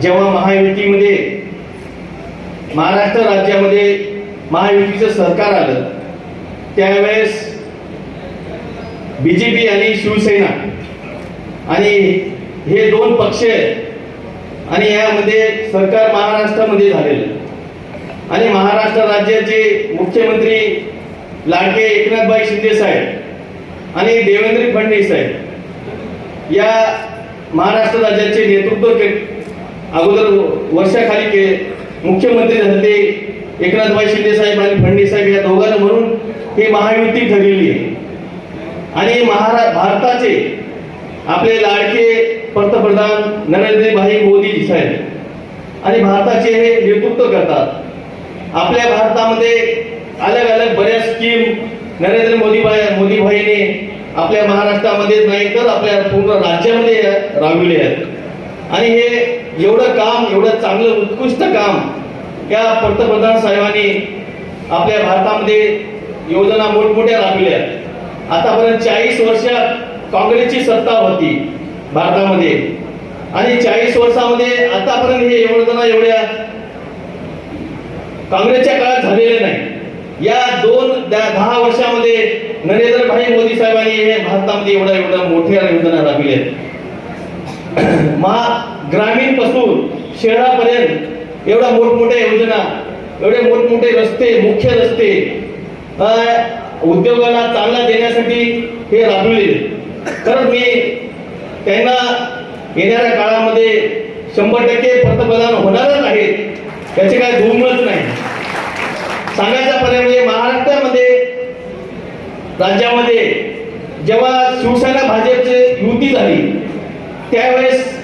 जेव्हा महायुतीमध्ये महाराष्ट्र राज्यामध्ये महायुतीचं सरकार आलं त्यावेळेस बी जे पी आणि शिवसेना आणि हे दोन पक्ष आणि यामध्ये सरकार महाराष्ट्रामध्ये झालेलं. आणि महाराष्ट्र राज्याचे मुख्यमंत्री लाडके एकनाथभाई शिंदे साहेब आणि देवेंद्र फडणवीस साहेब या महाराष्ट्र राज्याचे नेतृत्व अगोदर वर्षाखाली के मुख्यमंत्री झाले एकनाथभाई शिंदे साहेब आणि फडणवीस साहेब या दोघांना म्हणून हे महायुती ठरलेली आहे. आणि महारा भारताचे आपले लाडके पंतप्रधान नरेंद्रभाई मोदी साहेब आणि भारताचे हे नेतृत्व करतात. आपल्या भारतामध्ये अलग अलग बऱ्याच स्कीम नरेंद्र मोदी भाई मोदी भाईने आपल्या महाराष्ट्रामध्ये नाही तर आपल्या पूर्ण राज्यामध्ये राबविले आहेत. आणि हे एवढं काम एवढं चांगलं उत्कृष्ट काम या पंतप्रधान साहेबांनी आपल्या भारतामध्ये योजना मोठमोठ्या राबविल्या. आतापर्यंत चाळीस वर्षात काँग्रेसची सत्ता होती भारतामध्ये. आणि चाळीस वर्षामध्ये आतापर्यंत हे योजना एवढ्या काँग्रेसच्या काळात झालेले नाही. या दोन दहा वर्षामध्ये नरेंद्रभाई मोदी साहेबांनी हे भारतामध्ये एवढ्या एवढ्या मोठ्या योजना राबविल्या. महा ग्रामीणपासून शहरापर्यंत एवढ्या मोठमोठ्या योजना एवढे मोठमोठे रस्ते मुख्य रस्ते उद्योगाला चालना देण्यासाठी हे राबविले. तर मी त्यांना येणाऱ्या काळामध्ये शंभर टक्के पंतप्रधान होणारच आहेत त्याचे काही दुमत नाही. सांगायचा पर्याय म्हणजे महाराष्ट्रामध्ये राज्यामध्ये जेव्हा शिवसेना भाजपची युती झाली त्यावेळेस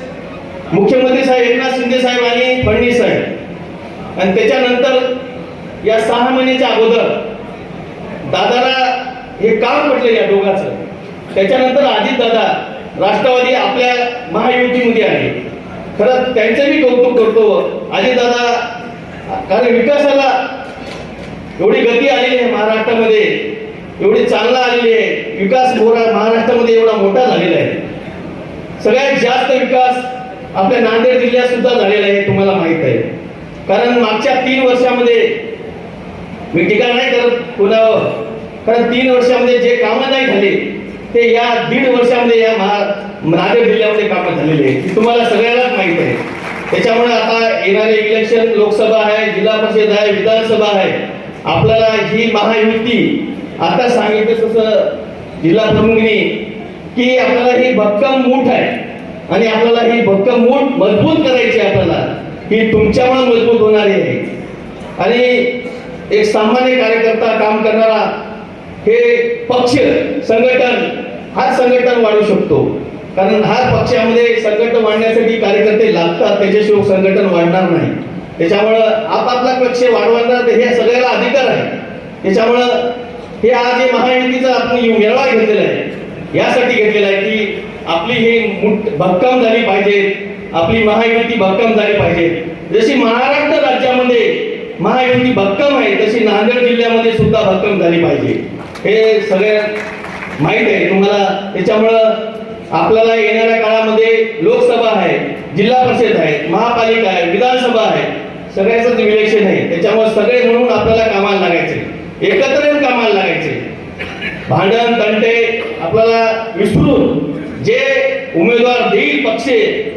मुख्यमंत्री साहेब एकनाथ शिंदे साहेब आणि फडणवीस साहेब. आणि त्याच्यानंतर या सहा महिन्याच्या अगोदर दादाला हे काम म्हटलं या दोघांचं? त्याच्यानंतर अजित दादा राष्ट्रवादी आपल्या महायुतीमध्ये आहे. खरं त्यांचं मी कौतुक करतो अजित दादा कारण विकासाला एवढी गती आलेली आहे महाराष्ट्रामध्ये एवढी चांगला आलेली आहे. विकास मोरा महाराष्ट्रामध्ये एवढा मोठा झालेला आहे. सगळ्यात जास्त विकास आपल्या नांदेड जिल्ह्यात सुद्धा झालेलं आहे तुम्हाला माहीत आहे. कारण मागच्या तीन वर्षामध्ये मी टीका नाही करत कुणावर कारण तीन वर्षामध्ये जे कामं नाही झाले ते या दीड वर्षामध्ये या महा नांदेड जिल्ह्यामध्ये कामं झालेली आहे ती तुम्हाला सगळ्यांनाच माहीत आहे. त्याच्यामुळे आता येणारे इलेक्शन लोकसभा आहे जिल्हा परिषद आहे विधानसभा आहे. आपल्याला ही महायुती आता सांगितलं तसं जिल्हा प्रमुखनी की आपल्याला ही भक्कम मूठ आहे. आणि आपल्याला ही भक्कम मूठ मजबूत करायची आहे आपल्याला. ही तुमच्यामुळे मजबूत होणारी आहे. आणि एक सामान्य कार्यकर्ता काम करणारा हे पक्ष संघटन हा संघटन वाढू शकतो. कारण हा पक्षामध्ये संघटन वाढण्यासाठी कार्यकर्ते लागतात त्याच्याशिवाय संघटन वाढणार नाही. त्याच्यामुळं आपापला पक्ष वाढवणार हे सगळ्याला अधिकार आहे. त्याच्यामुळं हे आज हे महायुतीचा आपण मेळावा घेतलेला आहे यासाठी घेतलेला आहे की आपली हे भक्कम झाली पाहिजे. आपली महायुती भक्कम झाली पाहिजे. जशी महाराष्ट्र राज्यामध्ये महायुती भक्कम आहे तशी नांदेड जिल्ह्यामध्ये सुद्धा भक्कम झाली पाहिजे. हे सगळ्या माहीत आहे. तुम्हाला त्याच्यामुळं आपल्याला येणाऱ्या काळामध्ये लोकसभा आहे जिल्हा परिषद आहे महापालिका आहे विधानसभा आहे सगळ्याच इलेक्शन आहे. त्याच्यामुळे सगळे म्हणून आपल्याला कामाला लागायचे. एकत्र येऊन कामाला लागायचे. भांडण तंटे आपल्याला विसरून जे उमेदवार देईल पक्ष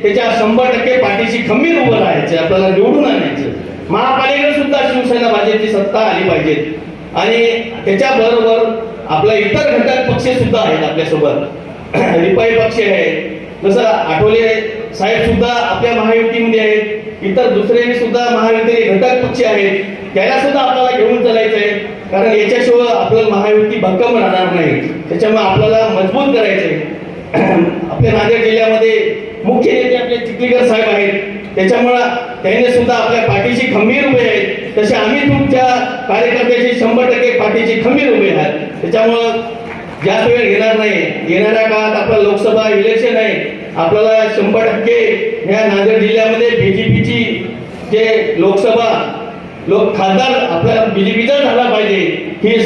त्याच्या शंभर टक्के पाठीशी खंबीर उभं राहायचे आपल्याला निवडून आणायचं. महापालिकेत सुद्धा शिवसेना भाजपची सत्ता आली पाहिजे. आणि त्याच्या बरोबर आपला इतर घटक पक्ष सुद्धा आहेत आपल्यासोबत. रिपाई पक्ष आहे. जसं आठवले साहेब सुद्धा आपल्या महायुतीमध्ये आहेत. इतर दुसरे सुद्धा महायुतीने घटक पक्ष आहेत. त्याला सुद्धा आपल्याला घेऊन चालायचं आहे कारण याच्याशिवाय आपलं महायुती भक्कम राहणार नाही. त्याच्यामुळे आपल्याला मजबूत करायचं आहे आपल्या नांदेड जिल्ह्यामध्ये मुख्य नेते आपले चिखलीकर साहेब आहेत. त्याच्यामुळं त्याने सुद्धा आपल्या पाठीशी खंबीर उभे आहेत. तसे आम्ही तुमच्या कार्यकर्त्याची शंभर टक्के पाठीशी खंबीर उभे आहात. त्याच्यामुळं जास्त वेळ घेणार नाही. येणाऱ्या काळात आपलं लोकसभा इलेक्शन आहे. आपल्याला शंभर टक्के ह्या नांदेड जिल्ह्यामध्ये बीजेपीची जे लोकसभा लोक खासदार आपल्या बिलिबिजर झाला पाहिजे. हे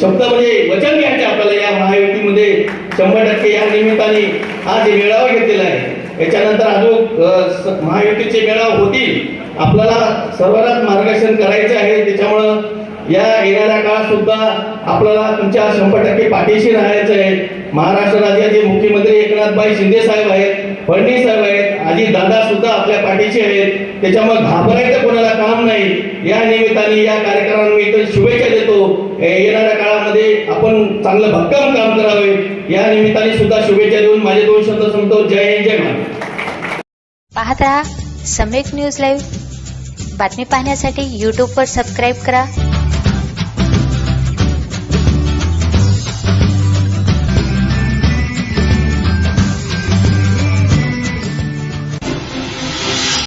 शब्द म्हणजे वचन घ्यायचे आपल्याला या महायुतीमध्ये. शंभर टक्के या निमित्ताने आज मेळावा घेतलेला आहे. याच्यानंतर अजून स- महायुतीचे मेळावे होतील. आपल्याला सर्वांनाच मार्गदर्शन करायचे आहे. त्याच्यामुळं या येणाऱ्या काळात सुद्धा आपल्याला तुमच्या शंभर टक्के पाठीशी राहायचं आहे. महाराष्ट्र राज्याचे मुख्यमंत्री एकनाथभाई शिंदे साहेब आहेत फडणवीस साहेब आहेत. आजी दादा सुद्धा आपल्या पाठीचे आहेत. त्याच्यामुळे घाबरायचं कोणाला काम नाही. या निमित्ताने या कार्यक्रमानिमित्त शुभेच्छा देतो. येणाऱ्या काळामध्ये आपण चांगलं भक्कम काम करावे. या निमित्ताने सुद्धा शुभेच्छा देऊन माझे दोन शब्द संपतो. जय हिंद जय पाहता पाहत सम्यक न्यूज लाईव्ह बातमी पाहण्यासाठी यूट्यूबवर सबस्क्राईब करा.